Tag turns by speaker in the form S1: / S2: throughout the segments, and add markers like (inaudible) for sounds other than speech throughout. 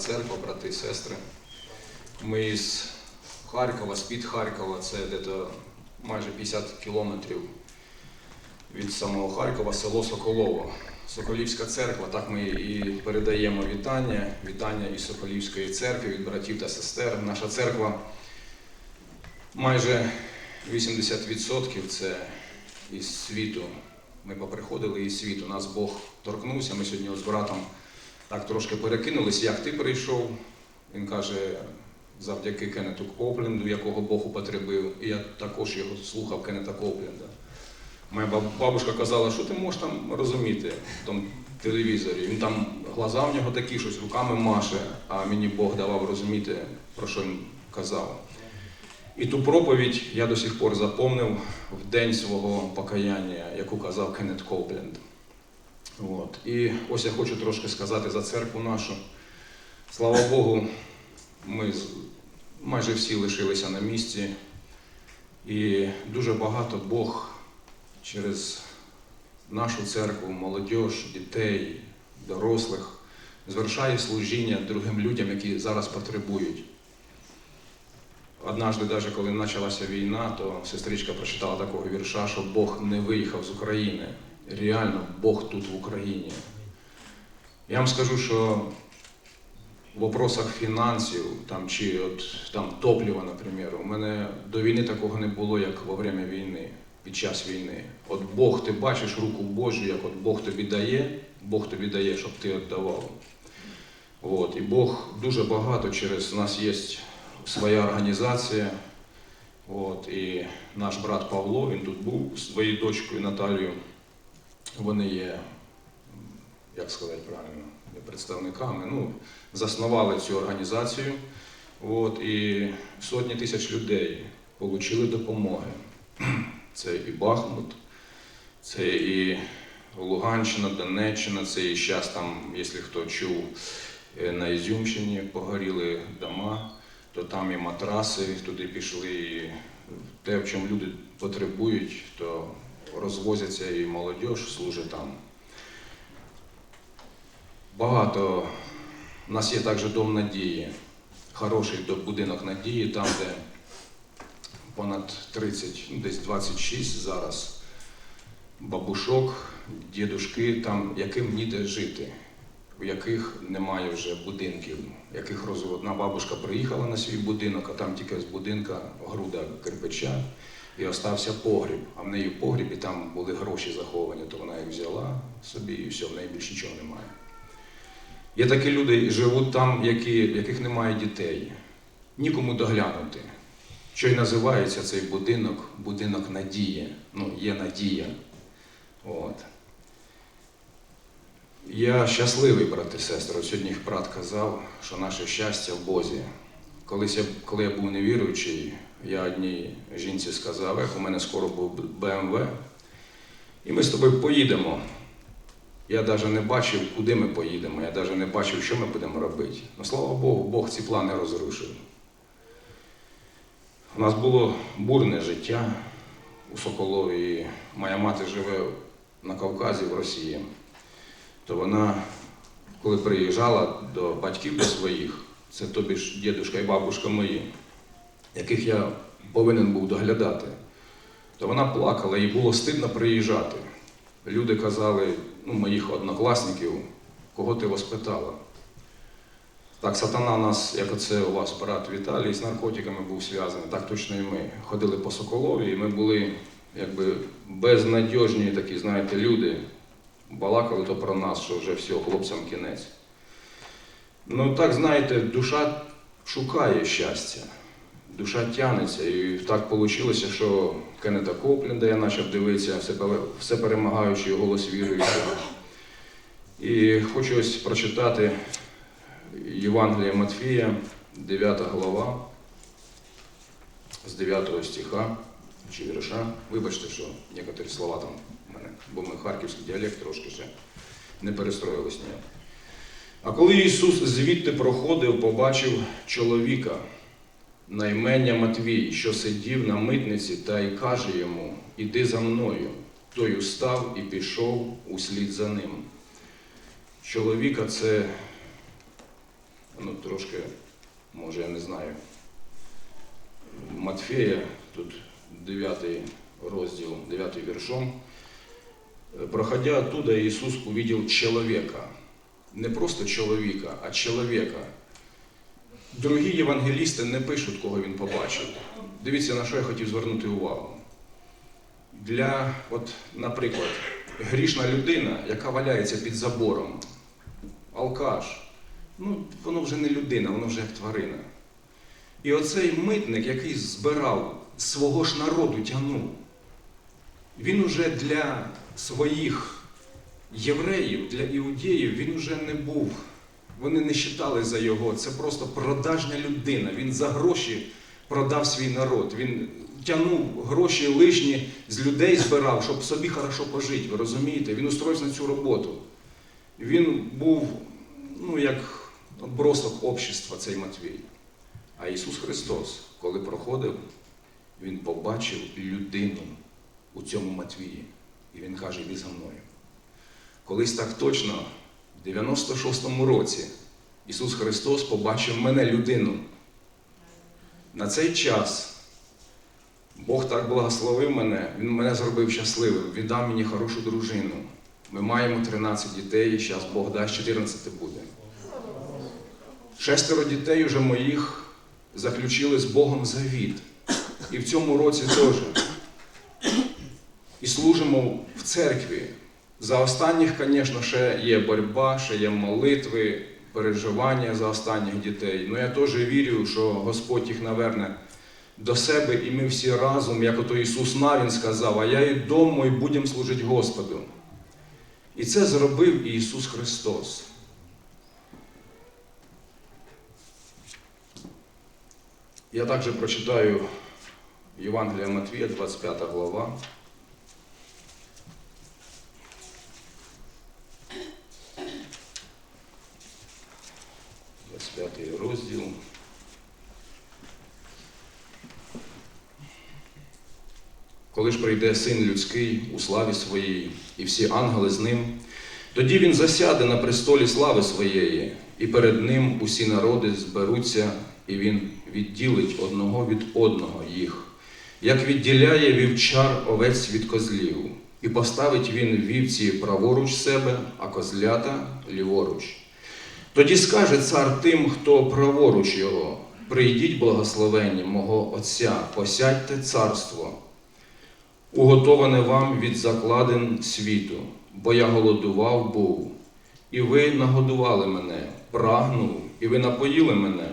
S1: церква, брати і сестри. Ми з Харкова, з-під Харкова, це десь майже 50 кілометрів від самого Харкова, село Соколово. Соколівська церква, так ми і передаємо вітання, вітання із Соколівської церкви, від братів та сестер. Наша церква майже 80% це із світу. Ми поприходили із світу. Нас Бог торкнувся. Ми сьогодні з братом так трошки перекинулись, як ти прийшов. Він каже, завдяки Кеннету Копленду, якого Бог употребив. І я також його слухав Кеннета Копленда. Моя баб- бабушка казала, що ти можеш там розуміти в тому телевізорі. Він там глаза в нього такі, щось руками маше, а мені Бог давав розуміти, про що він казав. І ту проповідь я до сих пор запомнив в день свого покаяння, яку казав Кеннет Копленд. От. І ось я хочу трошки сказати за церкву нашу. Слава Богу, ми майже всі лишилися на місці. І дуже багато Бог через нашу церкву, молодь, дітей, дорослих звершає служіння другим людям, які зараз потребують. Однажды, даже коли почалася війна, то сестричка прочитала такого вірша, що Бог не виїхав з України. Реально, Бог тут в Україні. Я вам скажу, що в вопросах фінансів там, чи от, там, топлива, наприклад, у мене до війни такого не було, як во время війни, під час війни. От Бог, ти бачиш руку Божу, як от Бог тобі дає, Бог тобі дає, щоб ти віддавав. От, і Бог дуже багато через нас є своя організація. От, і наш брат Павло, він тут був з своєю дочкою Наталією. Вони є, як сказати правильно, представниками. Ну, заснували цю організацію. От, і сотні тисяч людей отримали допомоги. (clears throat) Це і Бахмут, це і Луганщина, Донеччина, це і зараз там, якщо хто чув, е, на Ізюмщині погоріли дома, то там і матраси туди пішли, і те, в чому люди потребують, то розвозяться і молодь служить там. Багато. У нас є також дом надії, хороший будинок надії, там, де понад 30, ну, десь 26 зараз бабушок, дідушки, там, яким ніде жити, у яких немає вже будинків, яких роз... одна бабушка приїхала на свій будинок, а там тільки з будинка груда кирпича і остався погріб. А в неї в погрібі там були гроші заховані, то вона їх взяла собі і все, в неї більше нічого немає. Є такі люди, живуть там, які, яких немає дітей, нікому доглянути. Що й називається цей будинок будинок надії. Ну, є надія. От. Я щасливий, брати і сестри. Сьогодні брат казав, що наше щастя в Бозі. Колись я, коли я був невіруючий, я одній жінці сказав, ех, у мене скоро був БМВ, і ми з тобою поїдемо. Я навіть не бачив, куди ми поїдемо, я навіть не бачив, що ми будемо робити. Ну, слава Богу, Бог ці плани розрушив. У нас було бурне життя у Соколові. Моя мати живе на Кавказі в Росії. То вона, коли приїжджала до батьків до своїх, це тобі ж дідушка і бабушка мої, яких я повинен був доглядати, то вона плакала, їй було стидно приїжджати. Люди казали, ну, моїх однокласників, кого ти воспитала? Так, сатана нас, як оце у вас брат Віталій, з наркотиками був зв'язаний, так точно і ми. Ходили по Соколові, і ми були якби безнадіжні такі, знаєте, люди. Балакали то про нас, що вже все, хлопцям кінець. Ну так, знаєте, душа шукає щастя, душа тянеться. І так вийшло, що Кеннета Копленда я почав дивитися, все, все перемагаючий голос віруючого. І хочу ось прочитати Євангелія Матфія, 9 глава, з 9 стиха чи вірша. Вибачте, що некоторі слова там в мене, бо ми харківський діалект трошки ще не перестроїлись ніяк. А коли Ісус звідти проходив, побачив чоловіка на імення Матвій, що сидів на митниці, та й каже йому: Іди за мною. Той устав і пішов услід за ним. Чоловіка це ну, трошки, може, я не знаю. Матфея, тут 9 розділ, 9 віршом. Проходя оттуда, Иисус увидел человека. Не просто чоловіка, а чоловіка. Другі євангелісти не пишуть, кого він побачив. Дивіться, на що я хотів звернути увагу. Для, от, наприклад, грішна людина, яка валяється під забором, алкаш, ну, воно вже не людина, воно вже як тварина. І оцей митник, який збирав свого ж народу тягнув, він уже для своїх євреїв, для іудеїв, він уже не був. Вони не считали за його. Це просто продажна людина. Він за гроші продав свій народ. Він тягнув гроші лишні з людей збирав, щоб собі хорошо пожити. Ви розумієте? Він устроївся на цю роботу. Він був, ну, як бросок общества, цей Матвій. А Ісус Христос, коли проходив, Він побачив людину у цьому Матвії. І Він каже, іди за мною. Колись так точно, в 96-му році, Ісус Христос побачив мене людину. На цей час Бог так благословив мене, Він мене зробив щасливим, Він дав мені хорошу дружину. Ми маємо 13 дітей, і зараз Бог дасть 14 буде. Шестеро дітей уже моїх заключили з Богом завіт. І в цьому році теж. І служимо в церкві. За останніх, звісно, ще є боротьба, ще є молитви, переживання за останніх дітей. Ну я теж вірю, що Господь їх наверне до себе, і ми всі разом, як ото Ісус Навін сказав, а я і дом мой будемо служити Господу. І це зробив Ісус Христос. Я також прочитаю Євангелія Матвія, 25 глава. 25 розділ. Коли ж прийде син людський у славі своїй, і всі ангели з ним, тоді він засяде на престолі слави своєї, і перед ним усі народи зберуться, і він відділить одного від одного їх, як відділяє вівчар овець від козлів, і поставить він вівці праворуч себе, а козлята ліворуч. Тоді скаже цар тим, хто праворуч його, прийдіть благословенні мого Отця, посядьте царство, уготоване вам від закладин світу, бо я голодував був, і ви нагодували мене, прагнув, і ви напоїли мене.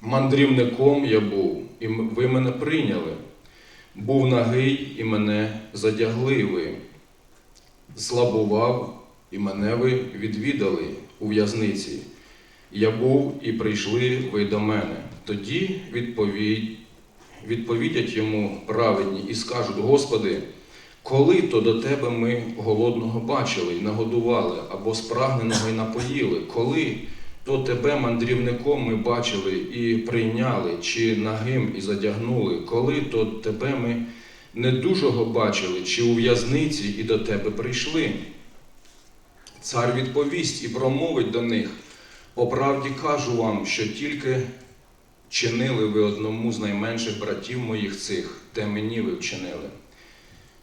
S1: Мандрівником я був, і ви мене прийняли. Був нагий, і мене задягли ви. Слабував, і мене ви відвідали у в'язниці. Я був і прийшли ви до мене. Тоді відповідь, відповідять йому праведні і скажуть: Господи, коли то до тебе ми голодного бачили і нагодували, або спрагненого і напоїли, коли то тебе мандрівником ми бачили і прийняли, чи нагим і задягнули, коли то тебе ми недужого бачили, чи у в'язниці і до тебе прийшли. Цар відповість і промовить до них. По правді кажу вам, що тільки чинили ви одному з найменших братів моїх цих, те мені ви вчинили.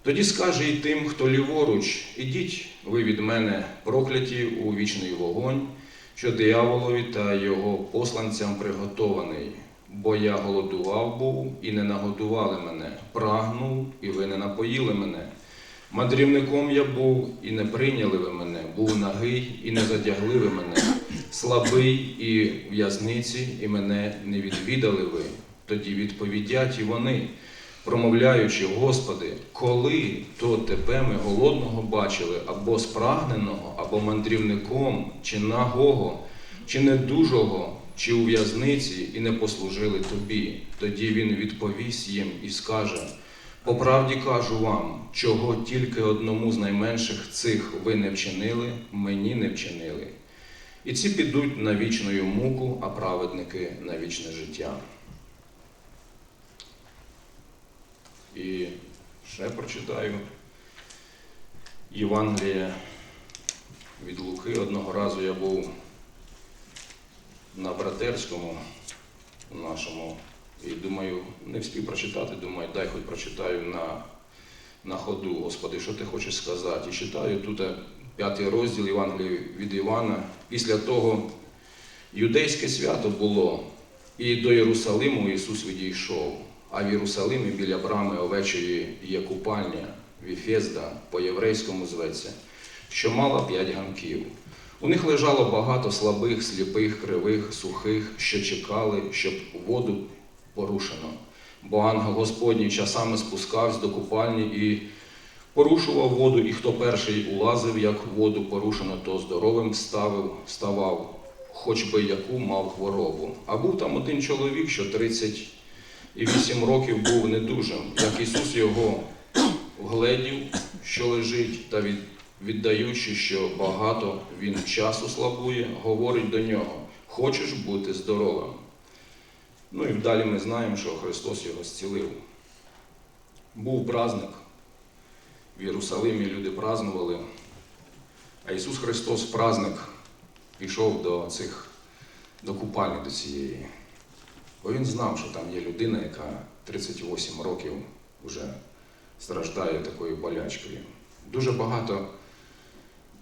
S1: Тоді скаже і тим, хто ліворуч, ідіть ви від мене, прокляті у вічний вогонь, що дияволові та його посланцям приготований. Бо я голодував був і не нагодували мене, прагнув, і ви не напоїли мене. Мандрівником я був і не прийняли ви мене, був нагий і не задягли ви мене, слабий і в'язниці, і мене не відвідали ви. Тоді відповідять і вони, промовляючи, Господи, коли то тебе ми голодного бачили, або спрагненого, або мандрівником, чи нагого, чи недужого, чи у в'язниці, і не послужили тобі. Тоді він відповість їм і скаже. По правді кажу вам, чого тільки одному з найменших цих ви не вчинили, мені не вчинили. І ці підуть на вічну муку, а праведники на вічне життя. І ще прочитаю Євангеліє від Луки. Одного разу я був на братерському нашому. І думаю, не встиг прочитати, думаю, дай хоч прочитаю на, на ходу. Господи, що ти хочеш сказати? І читаю тут е, п'ятий розділ Євангелії від Івана. Після того юдейське свято було, і до Єрусалиму Ісус відійшов. А в Єрусалимі біля брами овечої є купальня, Віфезда, по-єврейському зветься, що мала п'ять гамків. У них лежало багато слабих, сліпих, кривих, сухих, що чекали, щоб воду порушено. Бо ангел Господній часами спускався до купальні і порушував воду, і хто перший улазив, як воду порушено, то здоровим ставив, ставав, хоч би яку мав хворобу. А був там один чоловік, що 38 років був недужим, як Ісус його вгледів, що лежить, та від, віддаючи, що багато він часу слабує, говорить до нього: Хочеш бути здоровим? Ну і далі ми знаємо, що Христос його зцілив. Був праздник в Єрусалимі, люди празнували, а Ісус Христос в праздник пішов до цих до купальні до цієї. Бо він знав, що там є людина, яка 38 років вже страждає такою болячкою. Дуже багато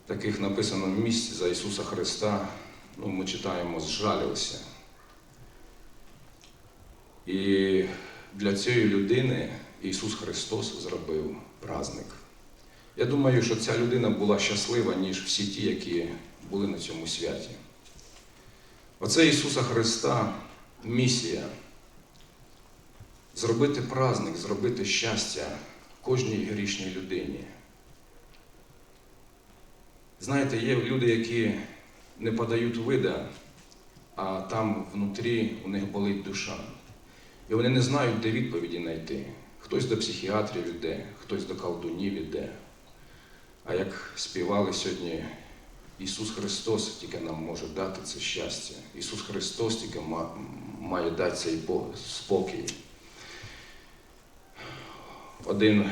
S1: таких написано місць за Ісуса Христа. Ну, ми читаємо, зжалився. І для цієї людини Ісус Христос зробив праздник. Я думаю, що ця людина була щаслива, ніж всі ті, які були на цьому святі. Оце Ісуса Христа місія зробити праздник, зробити щастя кожній грішній людині. Знаєте, є люди, які не подають вида, а там внутрі у них болить душа. І вони не знають, де відповіді знайти. Хтось до психіатрів іде, хтось до колдунів іде. А як співали сьогодні, Ісус Христос тільки нам може дати це щастя. Ісус Христос тільки має дати цей спокій. Один,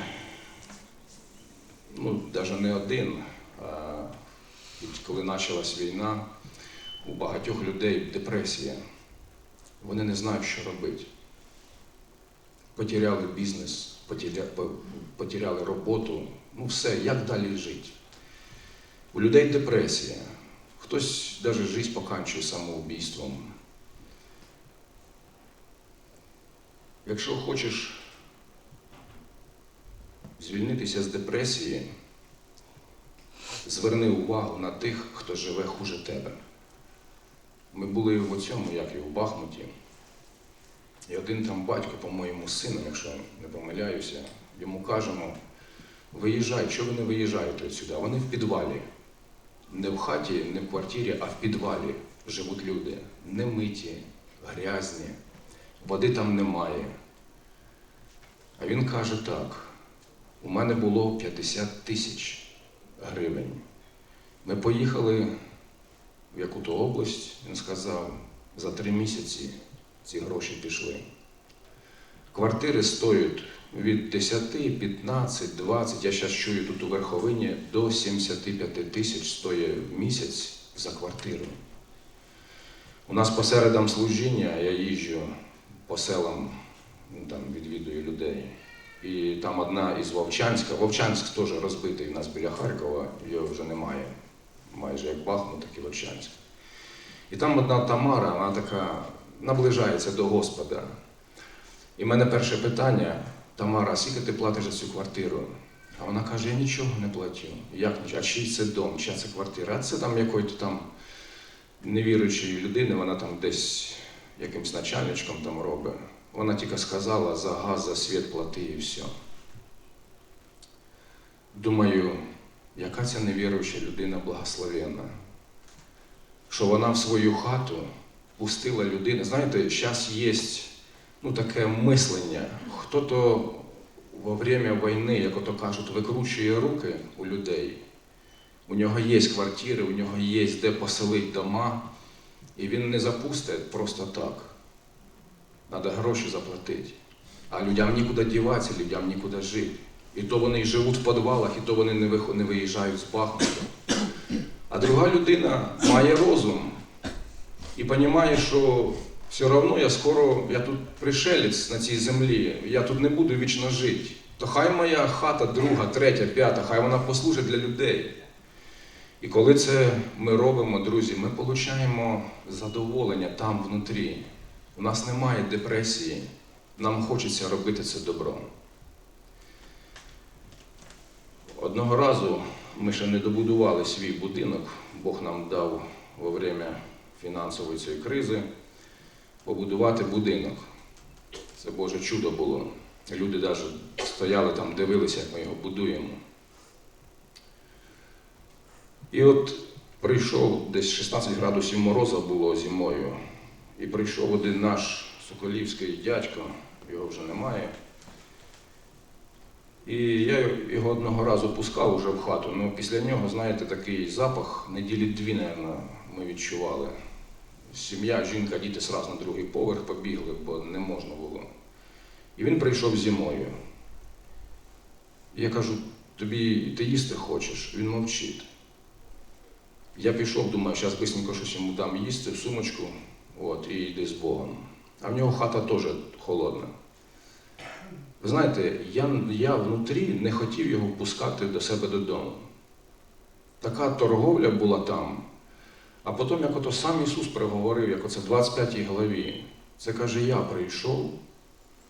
S1: ну, навіть не один, а коли почалась війна, у багатьох людей депресія. Вони не знають, що робити. Потеряли бізнес, потеря- потеряли роботу. Ну все, як далі жити? У людей депресія. Хтось навіть життя поканчує самоубійством. Якщо хочеш звільнитися з депресії, зверни увагу на тих, хто живе хуже тебе. Ми були в цьому, як і в Бахмуті. І один там батько, по-моєму, сином, якщо не помиляюся, йому кажемо, виїжджай, чого ви не виїжджаєте сюди? Вони в підвалі. Не в хаті, не в квартирі, а в підвалі живуть люди. Не миті, грязні, води там немає. А він каже так: у мене було 50 тисяч гривень. Ми поїхали в яку-то область, він сказав, за три місяці ці гроші пішли. Квартири стоять від 10, 15, 20, я зараз чую тут у Верховині, до 75 тисяч стоїть в місяць за квартиру. У нас по середам служіння, я їжджу по селам, там відвідую людей. І там одна із Вовчанська, Вовчанськ теж розбитий у нас біля Харкова, його вже немає. Майже як Бахмут, так і Вовчанськ. І там одна Тамара, вона така наближається до Господа. І в мене перше питання: Тамара, скільки ти платиш за цю квартиру? А вона каже, я нічого не платю. Як? А чий це дом, чия це квартира? А це там якої-то там невіруючої людини, вона там десь якимсь начальничком там робить. Вона тільки сказала за газ, за світ плати і все. Думаю, яка ця невіруюча людина благословенна, що вона в свою хату пустила людину. Знаєте, зараз є ну, таке мислення. Хто-то во время війни, як ото кажуть, викручує руки у людей. У нього є квартири, у нього є де поселити дома, і він не запустить просто так. Треба гроші заплатити. А людям нікуди діватися, людям нікуди жити. І то вони живуть в підвалах, і то вони не виїжджають з Бахмута. А друга людина має розум. І розумієш, що все одно я скоро, я тут пришелець на цій землі, я тут не буду вічно жити. То хай моя хата, друга, третя, п'ята, хай вона послужить для людей. І коли це ми робимо, друзі, ми отримуємо задоволення там внутрі. У нас немає депресії, нам хочеться робити це добро. Одного разу ми ще не добудували свій будинок, Бог нам дав во время фінансової цієї кризи побудувати будинок. Це Боже чудо було. Люди навіть стояли там, дивилися, як ми його будуємо. І от прийшов десь 16 градусів мороза було зимою. І прийшов один наш соколівський дядько, його вже немає. І я його одного разу пускав уже в хату. Ну, після нього, знаєте, такий запах неділі дві, мабуть, ми відчували. Сім'я, жінка, діти сразу на другий поверх побігли, бо не можна було. І він прийшов зимою. Я кажу, тобі ти їсти хочеш? Він мовчить. Я пішов, думаю, зараз бисенько щось йому дам їсти в сумочку, от, і йди з Богом. А в нього хата теж холодна. Ви знаєте, я, я внутрі не хотів його впускати до себе додому. Така торговля була там. А потім, як ото сам Ісус приговорив, як оце в 25 главі, це каже, я прийшов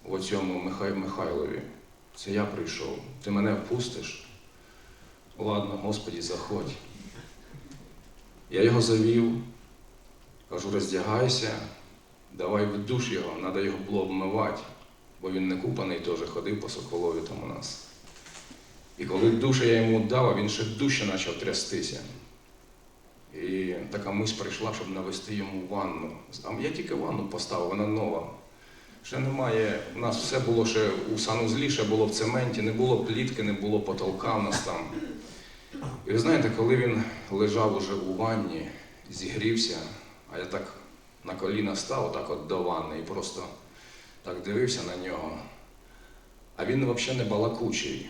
S1: в оцьому Михай, Михайлові. Це я прийшов. Ти мене впустиш? Ладно, Господі, заходь. Я його завів, кажу, роздягайся, давай в душ його, треба його було обмивати, бо він не купаний теж ходив по Соколові там у нас. І коли душа я йому дав, він ще дужче почав трястися. І така мисль прийшла, щоб навести йому ванну. А я тільки ванну поставив, вона нова. Ще немає. У нас все було ще у санузлі, ще було в цементі, не було плітки, не було потолка у нас там. І ви знаєте, коли він лежав уже у ванні, зігрівся, а я так на коліна став, так от до ванни, і просто так дивився на нього. А він взагалі не балакучий,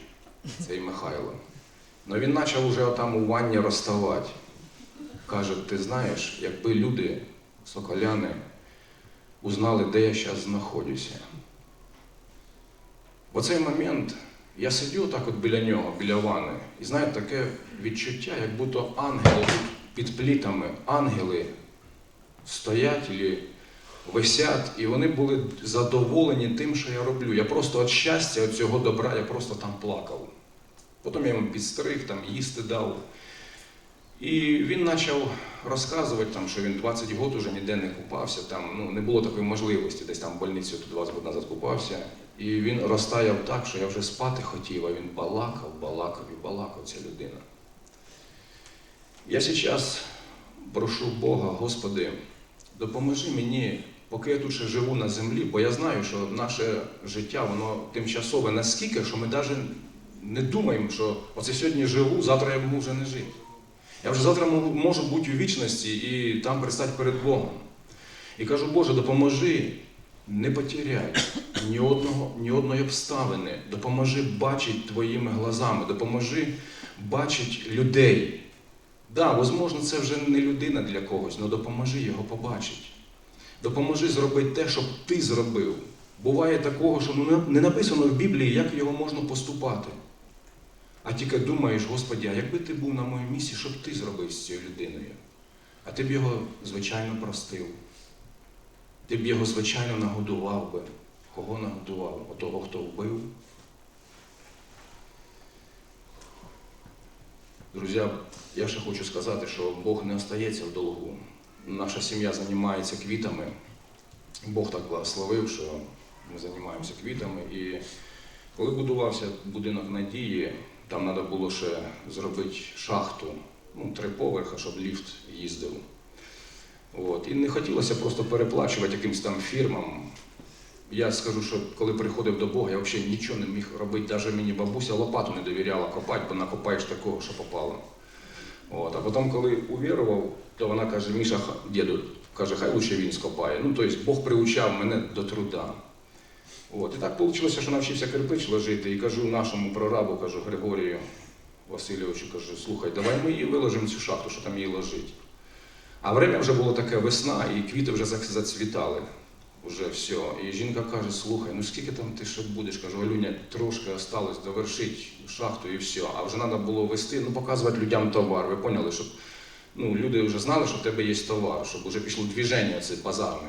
S1: цей Михайло. Ну він почав уже там у ванні розставати. Каже, ти знаєш, якби люди, соколяни, узнали, де я зараз знаходжуся. В оцей момент я сидю так от біля нього, біля ванни, і знаєте, таке відчуття, як будто ангели під плітами, ангели стоять і висять, і вони були задоволені тим, що я роблю. Я просто від щастя, від цього добра, я просто там плакав. Потім я йому підстриг, там їсти дав. І він почав розказувати, там, що він 20 років вже ніде не купався, там ну, не було такої можливості, десь там в больниці тут 20 років назад купався. І він розтаяв так, що я вже спати хотів, а він балакав, балакав і балакав ця людина. Я зараз прошу Бога, Господи, допоможи мені, поки я тут ще живу на землі, бо я знаю, що наше життя, воно тимчасове наскільки, що ми навіть не думаємо, що оце сьогодні живу, завтра я можу вже не жити. Я вже завтра можу- бути у вічності і там пристати перед Богом. І кажу, Боже, допоможи, не потеряй ні одного, ні одної обставини. Допоможи бачити твоїми глазами, допоможи бачити людей. Да, можливо, це вже не людина для когось, але допоможи його побачити. Допоможи зробити те, щоб ти зробив. Буває такого, що ну, не написано в Біблії, як його можна поступати. А тільки думаєш, Господи, а якби ти був на моєму місці, що б ти зробив з цією людиною? А ти б його, звичайно, простив. Ти б його, звичайно, нагодував би. Кого нагодував? Отого, хто вбив. Друзі, я ще хочу сказати, що Бог не остається в долгу. Наша сім'я займається квітами. Бог так благословив, що ми займаємося квітами. І коли будувався будинок надії, там треба було ще зробити шахту, ну, три поверха, щоб ліфт їздив. От. І не хотілося просто переплачувати якимось там фірмам. Я скажу, що коли приходив до Бога, я взагалі нічого не міг робити. Навіть мені бабуся лопату не довіряла копати, бо накопаєш такого, що попало. От. А потім, коли увірував, то вона каже, Міша, діду, каже, хай лучше він скопає. Ну, тобто Бог приучав мене до труда. От. І так вийшло, що навчився кирпич ложити. І кажу нашому прорабу, кажу Григорію Васильовичу, кажу, слухай, давай ми її виложимо цю шахту, що там її ложить. А время вже було таке весна, і квіти вже зацвітали. Уже все. І жінка каже: слухай, ну скільки там ти ще будеш? Кажу, Алюня, трошки осталось довершить шахту і все. А вже треба було вести, ну показувати людям товар. Ви поняли, щоб ну, люди вже знали, що в тебе є товар, щоб вже пішло движення це базарне.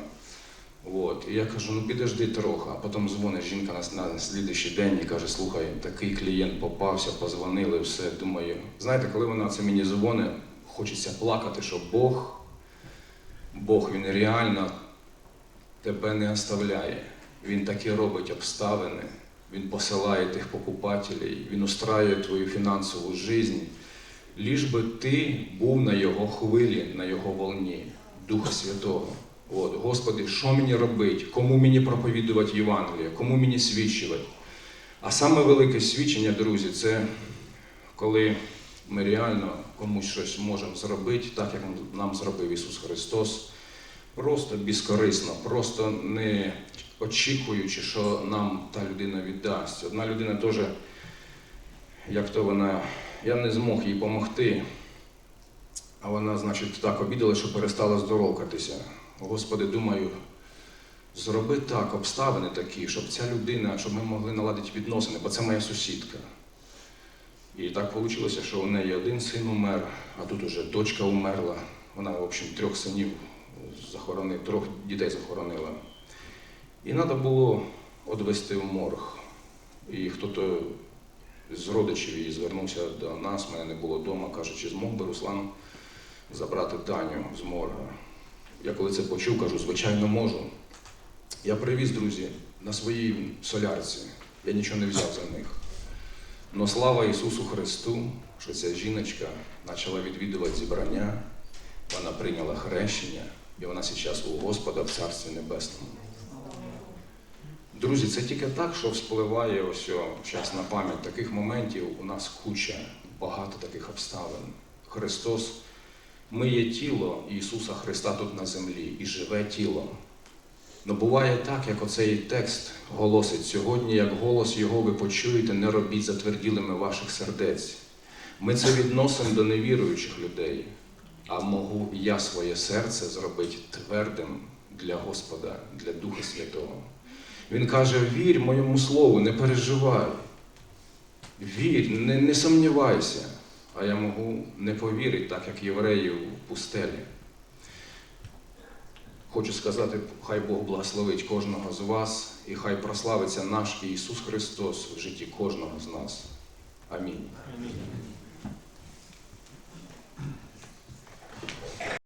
S1: От. І я кажу, ну підожди трохи, а потім дзвонить жінка на, на слідуючий день і каже, слухай, такий клієнт попався, позвонили, все. Думаю, знаєте, коли вона це мені дзвонить, хочеться плакати, що Бог, Бог він реально тебе не оставляє. Він таки робить обставини, він посилає тих покупателів, він устраює твою фінансову життя, ліж би ти був на його хвилі, на його волні, Духа Святого. От, Господи, що мені робити? Кому мені проповідувати Євангеліє, кому мені свідчувати? А саме велике свідчення, друзі, це коли ми реально комусь щось можемо зробити, так як нам зробив Ісус Христос, просто безкорисно, просто не очікуючи, що нам та людина віддасть. Одна людина теж, як то вона, я не змог їй допомогти, а вона, значить, так обідала, що перестала здоровкатися. Господи, думаю, зроби так, обставини такі, щоб ця людина, щоб ми могли наладити відносини, бо це моя сусідка. І так вийшло, що у неї один син умер, а тут уже дочка умерла. Вона, в общем, трьох синів захоронила, трьох дітей захоронила. І треба було відвести в морг. І хто-то з родичів її звернувся до нас, мене не було вдома, каже, чи змог би Руслан забрати Таню з морга. Я коли це почув, кажу, звичайно можу. Я привіз, друзі, на своїй солярці. Я нічого не взяв за них. Но слава Ісусу Христу, що ця жіночка почала відвідувати зібрання, вона прийняла хрещення, і вона зараз у Господа в Царстві Небесному. Друзі, це тільки так, що вспливає ось зараз на пам'ять таких моментів. У нас куча, багато таких обставин. Христос, ми є тіло Ісуса Христа тут на землі і живе тіло. Но буває так, як оцей текст голосить сьогодні, як голос Його ви почуєте, не робіть затверділими ваших сердець. Ми це відносимо до невіруючих людей, а можу я своє серце зробити твердим для Господа, для Духа Святого. Він каже: вірь моєму слову, не переживай. Вірь, не, не сумнівайся. А я можу не повірити, так як євреї в пустелі. Хочу сказати, хай Бог благословить кожного з вас і хай прославиться наш Ісус Христос в житті кожного з нас. Амінь.
S2: Амінь.